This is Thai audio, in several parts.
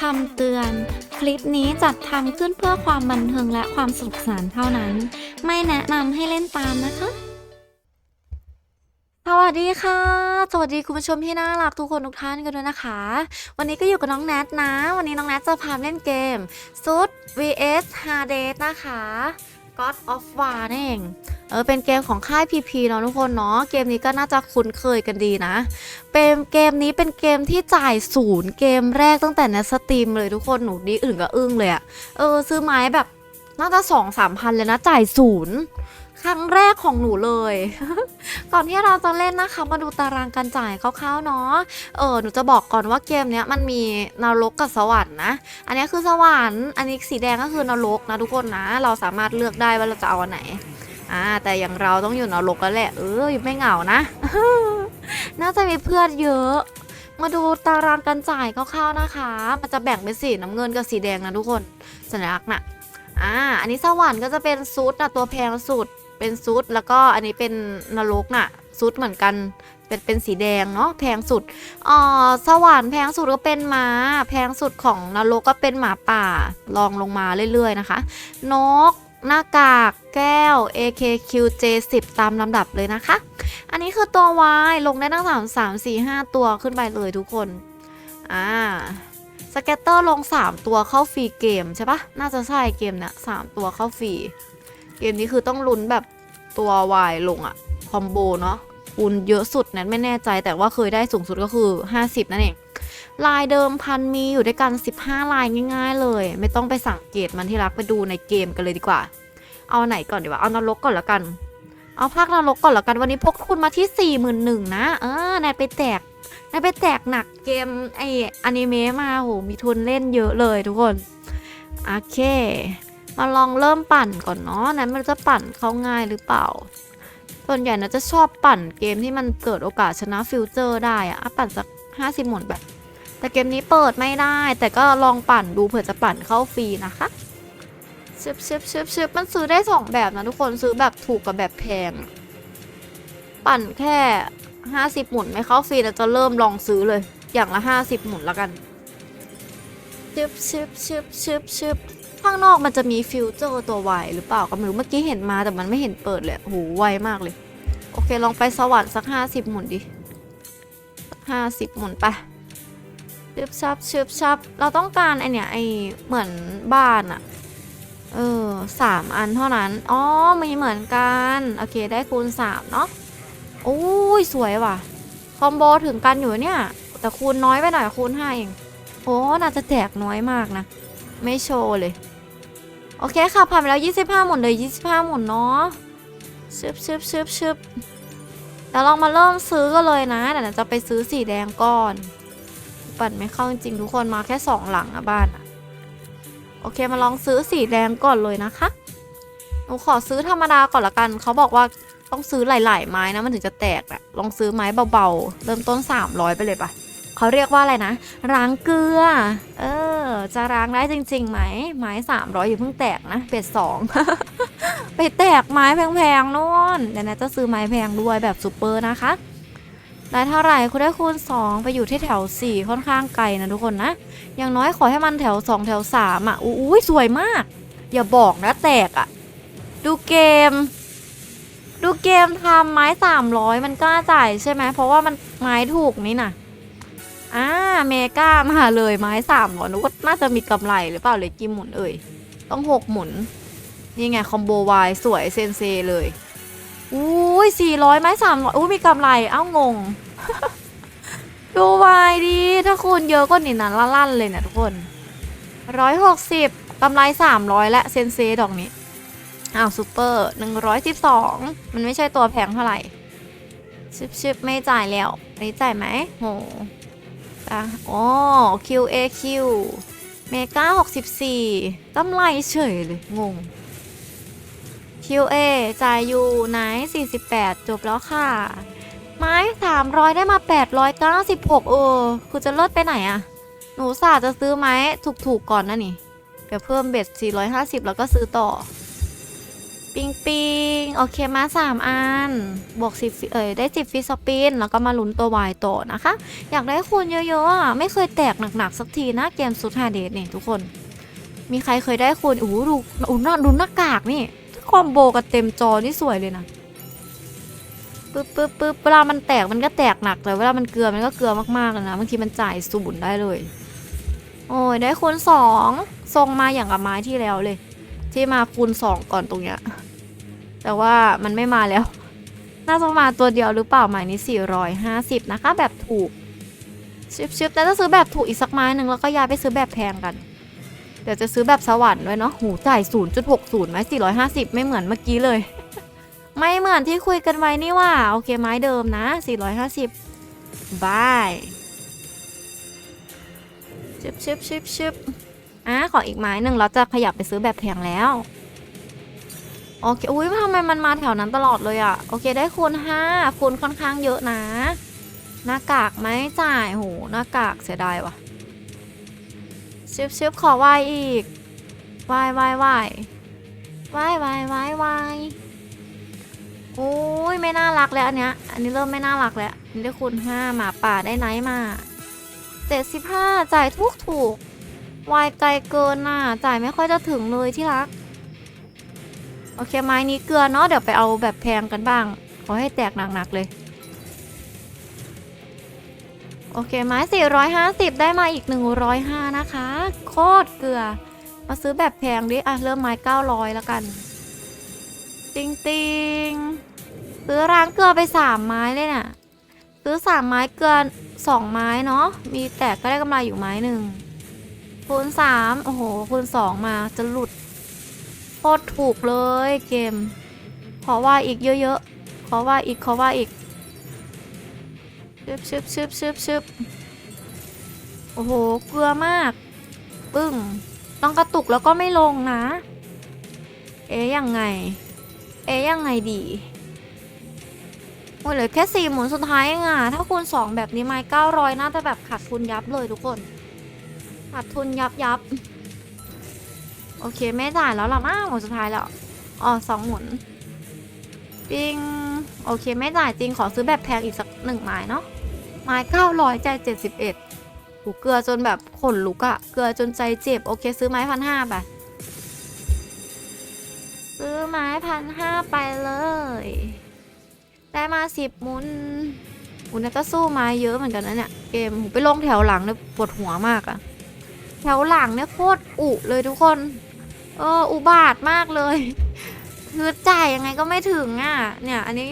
คำเตือน คลิปนี้จัดทำขึ้นเพื่อความบันเทิงและความสนุกสนานเท่านั้น ไม่แนะนำให้เล่นตามนะคะ สวัสดีค่ะ สวัสดีคุณผู้ชมที่น่ารักทุกคนทุกท่านกันด้วยนะคะ วันนี้ก็อยู่กับน้องแนทนะ วันนี้น้องแนทจะพาเล่นเกมซุด vs Hades นะคะ God of War นั่นเอง เออเป็นเกมของค่าย PP เนาะทุกคนเนาะเกมนี้ก็น่าจะคุ้นเคยกันดีนะเป็นเกมนี้เป็นเกมที่จ่ายศูนย์เกมแรกตั้งแต่ในสตรีมเลยทุกคนหนูดีอื่นก็อึ้งเลยอะเออซื้อไม้แบบน่าจะสองสามพันเลยนะจ่ายศูนย์ครั้งแรกของหนูเลย ก่อนที่เราจะเล่นนะคะ มาดูตารางการจ่ายคร่าวๆเนาะ เออหนูจะบอกก่อนว่าเกมเนี้ยมันมีนรกกับสวรรค์นะ อันนี้คือสวรรค์ อันนี้สีแดงก็คือนรกนะทุกคนนะ เราสามารถเลือกได้ว่าเราจะเอาอันไหน อ่าแต่อย่างเราต้องอยู่นรกแล้วแหละ เออไม่เหงานะ น่าจะมีเพื่อนเยอะ มาดูตารางการจ่ายคร่าวๆนะคะ มันจะแบ่งเป็นสีน้ำเงินกับสีแดงนะทุกคน สัญลักษณ์น่ะอ่า อันนี้สวรรค์ก็จะเป็นซูดนะตัวแพงสุด เป็นซูดแล้วก็อันนี้เป็นนรกน่ะซูดเหมือนกันเป็นเป็นสีแดงเนาะแพงสุดอ่อสวรรค์แพงสุดก็เป็นหมาแพงสุดของนรกก็เป็นหมาป่าลองลงมาเรื่อยๆนะคะ นก หน้ากากแก้ว AKQJ10 ตามลำดับเลยนะคะ อันนี้คือตัว Y ลงได้ตั้งสามสามสี่ห้าตัวขึ้นไปเลยทุกคน อ่า สเก็ตเตอร์ลง 3 ตัวเข้าฟรีเกมใช่ปะน่าจะใช่เกมเนี้ยสามตัวเข้าฟรี เกมนี้คือต้องลุ้นแบบตัว Y ลงอะคอมโบเนาะคูณเยอะสุดนั้นไม่แน่ใจแต่ว่าเคยได้สูงสุดก็คือ 50 นั่นเอง ลายเดิมพันมีอยู่ด้วยกัน 15 ลายง่าย ๆ เลย ไม่ต้องไปสังเกตมันที่รักไปดูในเกมกันเลยดีกว่า เอาไหนก่อนดีวะเอานรกก่อนละกัน เอาภาคนรกก่อนละกันวันนี้พกคุณมาที่ 4 1 0 0 0นะเออนายไปแตกนายไปแตกหนักเกมไออนิเมะมาโหมีทุนเล่นเยอะเลยทุกคนโอเค มาลองเริ่มปั่นก่อนเนาะนั้นมันจะปั่นเข้าง่ายหรือเปล่าส่วนใหญ่นะจะชอบปั่นเกมที่มันเกิดโอกาสชนะฟิวเจอร์ได้อะปั่นสัก 50 หมุนแบบ แต่เกมนี้เปิดไม่ได้ แต่ก็ลองปั่นดูเผื่อจะปั่นเข้าฟรีนะคะชึบชึบชึบชึบมันซื้อได้สองแบบนะทุกคนซื้อแบบถูกกับแบบแพง ปั่นแค่50หมุนไม่เข้าฟรีแต่จะเริ่มลองซื้อเลย อย่างละ50หมุนแล้วกันชึบชึบชึบชึบชึบข้างนอกมันจะมีฟิวเจอร์ตัวไวหรือเปล่าก็ไม่รู้เมื่อกี้เห็นมาแต่มันไม่เห็นเปิดเลยโอ้โหไวมากเลย โอเคลองไปสวรรค์สัก50หมุนดิห้าสิบหมุนไป ชึบชับชึบชับเราต้องการไอเนี่ยไอเหมือนบ้านอะเออสามอันเท่านั้น อ๋อ มีเหมือนกัน โอเค ได้คูณสามเนาะโอ้ย สวยว่ะ คอมโบถึงกันอยู่เนี่ย แต่คูณน้อยไปหน่อยคูณห้าเอง โอ้ น่าจะแจกน้อยมากนะ ไม่โชว์เลย โอเคค่ะ ผ่านไปแล้ว 25 หมุนเลย 25 หมุนเนาะชึบชึบชึบชึบเดี๋ยวลองมาเริ่มซื้อกันเลยนะเดี๋ยวจะไปซื้อสีแดงก่อน ปั่นไม่เข้าจริงๆทุกคนมาแค่สองหลังอะบ้านอะโอเคมาลองซื้อสีแดงก่อนเลยนะคะหนูขอซื้อธรรมดาก่อนละกัน เขาบอกว่าต้องซื้อหลาย ๆ ไม้นะมันถึงจะแตกอะลองซื้อไม้เบาๆ เริ่มต้น 300 ไปเลยปะเขาเรียกว่าอะไรนะล้างเกลือ เออ จะล้างได้จริงๆไหมไม้300อย่าเพิ่งแตกนะเป็ดสองไปแตกไม้แพงๆนู่นเดี๋ยวนะจะซื้อไม้แพงด้วยแบบซูเปอร์นะคะ ได้เท่าไหร่คุณได้คูณ 2 ไปอยู่ที่แถว 4 ค่อนข้างไกลนะทุกคนนะ อย่างน้อยขอให้มันแถว 2 แถว 3 อะอุ้ยสวยมาก อย่าบอกนะแตกอะ ดูเกม ดูเกมทำไม้ 300 มันกล้าจ่ายใช่ไหม เพราะว่ามันไม้ถูกนี่นะอ่าเมกามาเลยไม้300นึกว่าน่าจะมีกำไรหรือเปล่าเลยกี่หมุนเอ่ย ต้อง6หมุน นี่ไงคอมโบวายสวยเซนเซเลย อุ้ยสี่ร้อยไม้สามร้อยอุ้ยมีกำไร เอ้างง ดูวายดี ถ้าคูณเยอะก็นี่นะลั่นๆเลยเนี่ยทุกคนร้อยหกสิบกำไรสามร้อยและเซนเซดอกนี้ อ้าวซูเปอร์หนึ่งร้อยสิบสองมันไม่ใช่ตัวแพงเท่าไหร่ชิบชิบไม่จ่ายแล้วอันนี้จ่ายไหมโหอะโอ้ QAQ เมกาหกสิบสี่กำไรเฉยเลย งง QA จ่ายอยู่ไหน 48 จบแล้วค่ะ ไม้ 300 ได้มา 896 เออ คือจะเลิศไปไหนอะหนูสาจะซื้อไม้ถูกๆก่อนนะนี่ เดี๋ยวเพิ่มเบ็ด 450 แล้วก็ซื้อต่อ ปิงปิงโอเคมาสามอัน บวกสิเอ่ยได้สิฟิสปิน แล้วก็มาลุ้นตัววายต่อนะคะ อยากได้คูณเยอะๆอะไม่เคยแตกหนักๆ สักทีนะ เกมสุดฮาเดทนี่ทุกคน มีใครเคยได้คูณโอ้โหดูอู้หน้าดูหน้ากากนี่ คอมโบกันเต็มจอนี่สวยเลยนะปึ๊บปึ๊บปึ๊บเวลามันแตกมันก็แตกหนักแต่เวลามันเกลือมันก็เกลือมากๆเลยนะบางทีมันจ่ายศูนย์ได้เลย โอ้ยได้คูณสองทรงมาอย่างกับไม้ที่แล้วเลย ที่มาคูณสองก่อนตรงเนี้ยแต่ว่ามันไม่มาแล้ว น่าจะมาตัวเดียวหรือเปล่าหมายนี้ 450 นะคะ แบบถูกชิบชิบแต่ถ้าซื้อแบบถูกอีกสักไม้หนึ่งแล้วก็ย้ายไปซื้อแบบแพงกัน เดี๋ยวจะซื้อแบบสวรรค์ด้วยเนาะ หูจ่าย 0.60ไหม450 ไม่เหมือนเมื่อกี้เลย ไม่เหมือนที่คุยกันไว้นี่ว่า โอเคไม้เดิมนะ 450บายชิบชิบชิบชิบอะขออีกไม้หนึ่งเราจะขยับไปซื้อแบบแพงแล้ว โอเค อุ้ยทำไมมันมาแถวนั้นตลอดเลยอะโอเคได้คูณห้าคูณค่อนข้างเยอะนะ หน้ากากไหมจ่าย โห หน้ากากเสียดายว่ะ ชิบชิบขอวายอีกวายวายวายวายวายวายวายโอ้ยไม่น่ารักแล้วอันเนี้ย อันนี้เริ่มไม่น่ารักแล้วนนี้ได้คูณห้าหมาป่าได้ไนท์มาเจ็ดสิบห้าจ่ายทุกถูกวายไกลเกินน่ะจ่ายไม่ค่อยจะถึงเลยที่รัก โอเคไม้นี้เกลือเนาะเดี๋ยวไปเอาแบบแพงกันบ้างขอให้แตกหนักๆเลย โอเคไม้ 450 ได้มาอีก 105 นะคะ โคตรเกลือ มาซื้อแบบแพงดิ อะ เริ่มไม้ 900 แล้วกัน ติงติงซื้อร้านเกลือไป 3 ไม้เลยน่ะ ซื้อ 3 ไม้เกลือ 2 ไม้เนาะ มีแตกก็ได้กำไรอยู่ไม้หนึ่งคูณ 3 โอ้โห คูณ 2 มาจะหลุด โคตรถูกเลยเกม ขอว่าอีกเยอะๆ ขอว่าอีก ขอว่าอีก ชึบชึบชึบชึบชึบโอ้โห เกลือมาก ปึ้ง ต้องกระตุกแล้วก็ไม่ลงนะ เอ๊ยยังไง เอ๊ยยังไงดีโอ้ยเหลือแค่สี่หมุนสุดท้ายเองอะถ้าคูณสองแบบนี้ไม้เก้าร้อยน่าจะแบบขาดทุนยับเลยทุกคน ขาดทุนยับยับ โอเค ไม่จ่ายแล้วล่ะมั้งหมุนสุดท้ายแล้ว อ๋อสองหมุน ปิง โอเค ไม่จ่ายจริงขอซื้อแบบแพงอีกสักหนึ่งไม้เนาะ ไม้เก้าร้อยใจเจ็ดสิบเอ็ดหูเกลือจนแบบขนลุกอะเกลือจนใจเจ็บ โอเค ซื้อไม้พันห้าไป ซื้อไม้พันห้าไปเลย ได้มาสิบมุนอุนก็สู้ไม้เยอะเหมือนกันนะเนี่ย เกมหูไปลงแถวหลังเนี่ยปวดหัวมากอะแถวหลังเนี่ยโคตรอุเลยทุกคน เอออุบาทมากเลยคือจ่ายยังไงก็ไม่ถึงอะ เนี่ย อันนี้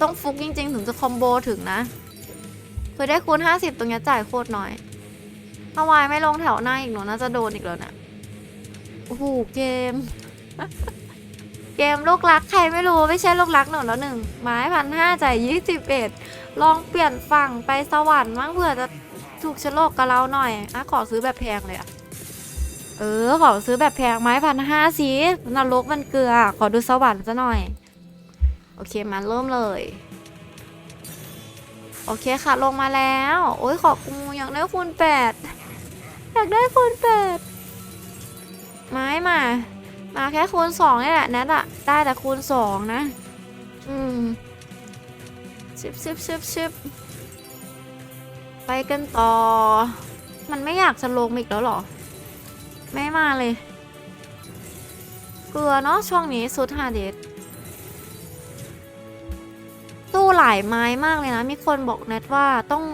ต้องฟุกจริง ๆ ถึงจะคอมโบถึงนะ คยได้คูณ50 ตรงนี้จ่ายโคตรน้อยถ้าวายไม่ลงแถวหน้าอีกหนูน่าจะโดนอีกแล้วเนี่ยโอ้โหเกม เกมลูกรักใครไม่รู้ไม่ใช่ลูกรักหนูแล้วหนึ่งไม้พันห้าจ่ายยี่สิบเอ็ดลองเปลี่ยนฝั่งไปสวรรค์มั้งเผื่อจะถูกชะโลกกับเราหน่อยอะขอซื้อแบบแพงเลยอะเออ ขอซื้อแบบแพงไม้พันห้าสินรกมันเกลือ ขอดูสวรรค์ซะหน่อย โอเคมาเริ่มเลย โอเคค่ะ ลงมาแล้ว โอ้ยขอบกูอยากได้คูณแปดอยากได้คูณแปดไม้มา มาแค่คูณสองนี่แหละแนทอะได้แต่คูณสองนะ อืมชิบชิบชิบชิบไปกันต่อ มันไม่อยากจะลงอีกแล้วหรอ ไม่มาเลย เกลือเนาะช่วงนี้สุดฮาเดส หลายไม้มากเลยนะ มีคนบอกเน็ตว่าต้อง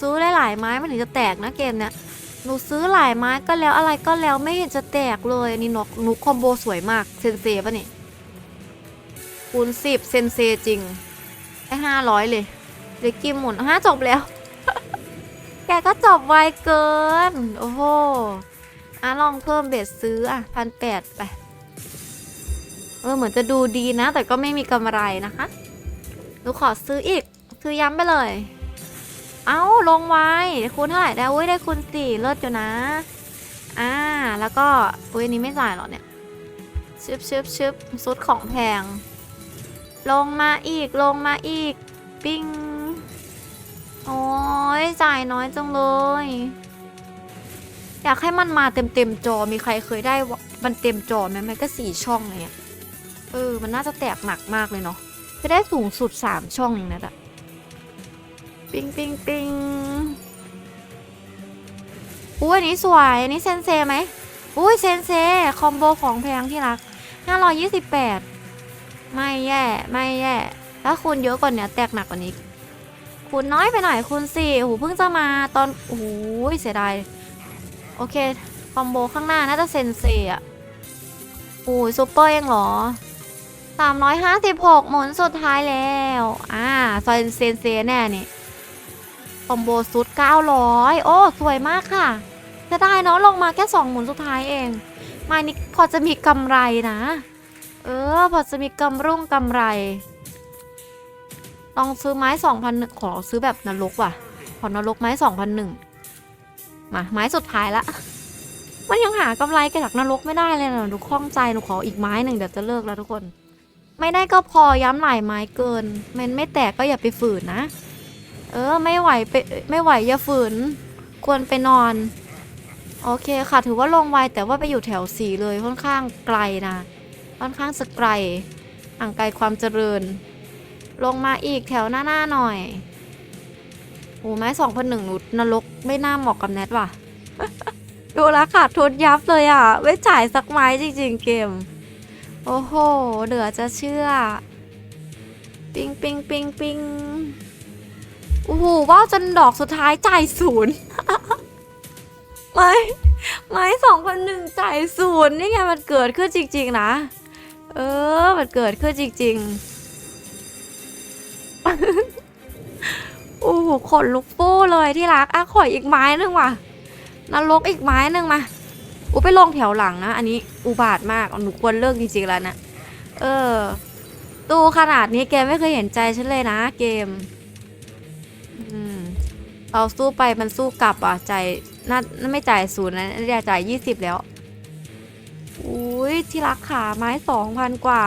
ซื้อได้หลายไม้มันถึงจะแตกนะเกมเนี้ยหนูซื้อหลายไม้ก็แล้วอะไรก็แล้วไม่เห็นจะแตกเลยนี่นกหนุกคอมโบสวยมากเซนเซปะนี่คูณสิบเซนเซจริงได้ห้าร้อยเลยเด็กกิมหมุนห้าจบแล้ว แกก็จบไวเกิน โอ้โหอะลองเพิ่มเบสซื้ออะพันแปดไป เออเหมือนจะดูดีนะ แต่ก็ไม่มีกำไรนะคะ นูขอซื้ออีก ซื้อย้ำไปเลย เอ้าลงไว้คูณเท่าไหร่ได้อุ้ยได้คูณสี่เลิศอยู่นะ อ่า แล้วก็ อุ้ยนี้ไม่จ่ายหรอเนี่ยชึบชึบชึบซุดของแพง ลงมาอีกลงมาอีก ปิ้ง โอ้ยจ่ายน้อยจังเลย อยากให้มันมาเต็มเต็มจอมีใครเคยได้มันเต็มจอไหมมันก็สี่ช่องเลยเออ มันน่าจะแตกหนักมากเลยเนาะ คือได้สูงสุดสามช่องอย่างนั้นอะปิงปิงปิงอุ้ยอันนี้สวย อันนี้เซนเซไหมอุ้ยเซนเซ คอมโบของแพงที่รัก 528 ไม่แย่ ไม่แย่ ถ้าคูณเยอะกว่านี้แตกหนักกว่านี้คูณน้อยไปหน่อยคูณสี่โอ้โหเพิ่งจะมาตอนโอ้โหเสียดาย โอเค คอมโบข้างหน้าน่าจะเซนเซอะโอ้ยซูเปอร์เองเหรอ 356 หมุนสุดท้ายแล้ว อ่าซอยเซนเซแน่นี่คอมโบสุด 900 โอ้ สวยมากค่ะจะได้เนาะลงมาแค่ 2 หมุนสุดท้ายเอง มานี่พอจะมีกำไรนะ เออ พอจะมีกำรุ่งกำไร ลองซื้อไม้2,001ขอซื้อแบบนรกว่ะ ขอนรกไม้2,001มา ไม้สุดท้ายละมันยังหากำไรจากนรกไม่ได้เลยนะหนูคล่องใจหนูขออีกไม้หนึ่งเดี๋ยวจะเลิกแล้วทุกคน ไม่ได้ก็พอย้ำหลายไม้เกิน มันไม่แตกก็อย่าไปฝืนนะ เออไม่ไหวไปไม่ไหวอย่าฝืน ควรไปนอน โอเคค่ะถือว่าลงไวแต่ว่าไปอยู่แถวสีเลยค่อนข้างไกลนะ ค่อนข้างสกไกลห่างไกลความเจริญ ลงมาอีกแถวหน้าๆหน่อยโอ้ไม้สองพันหนึ่งนุนรกไม่น่าเหมาะกับแนทว่ะ ดูแลขาดทุนยับเลยอะ ไม่จ่ายสักไม้จริง ๆ เกม โอ้โห เหลือจะเชื่อ ปิงปิงปิงปิงโอ้โหว่าวจนดอกสุดท้ายจ่ายศูนย์ไม้ไม้สองพันหนึ่งจ่ายศูนย์นี่ไงมันเกิดขึ้นจริง ๆ นะ เออ มันเกิดขึ้นจริง ๆ โอ้โหขนลุกฟู่เลยที่รักอะขออีกไม้หนึ่งว่ะนรกอีกไม้หนึ่งมา อูไปลงแถวหลังนะ อันนี้อุบาทมาก หนูควรเลิกจริงๆแล้วนะ เออดูขนาดนี้แกไม่เคยเห็นใจฉันเลยนะเกม อืม เราสู้ไปมันสู้กลับอะใจน่าไม่จ่ายศูนย์นะน่าจะจ่ายยี่สิบแล้ว อุ้ยที่รักขาไม้สองพันกว่า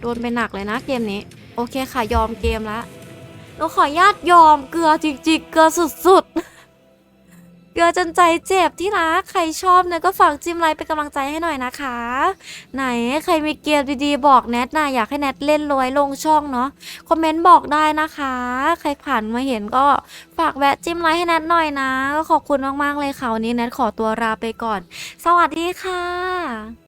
โดนไปหนักเลยนะเกมนี้ โอเคค่ะยอมเกมละหนูขออนุญาตยอมเกลือจริงๆ เกลือสุดๆ เกลือจนใจเจ็บที่รักใครชอบเนี่ยก็ฝากจิ้มไลค์เป็นกำลังใจให้หน่อยนะคะ ไหนใครมีเกมดีๆบอกแนทนะอยากให้แนทเล่นรวยลงช่องเนาะคอมเมนต์บอกได้นะคะ ใครผ่านมาเห็นก็ฝากแวะจิ้มไลค์ให้แนทหน่อยนะก็ขอบคุณมากๆเลยค่ะวันนี้แนทขอตัวลาไปก่อน สวัสดีค่ะ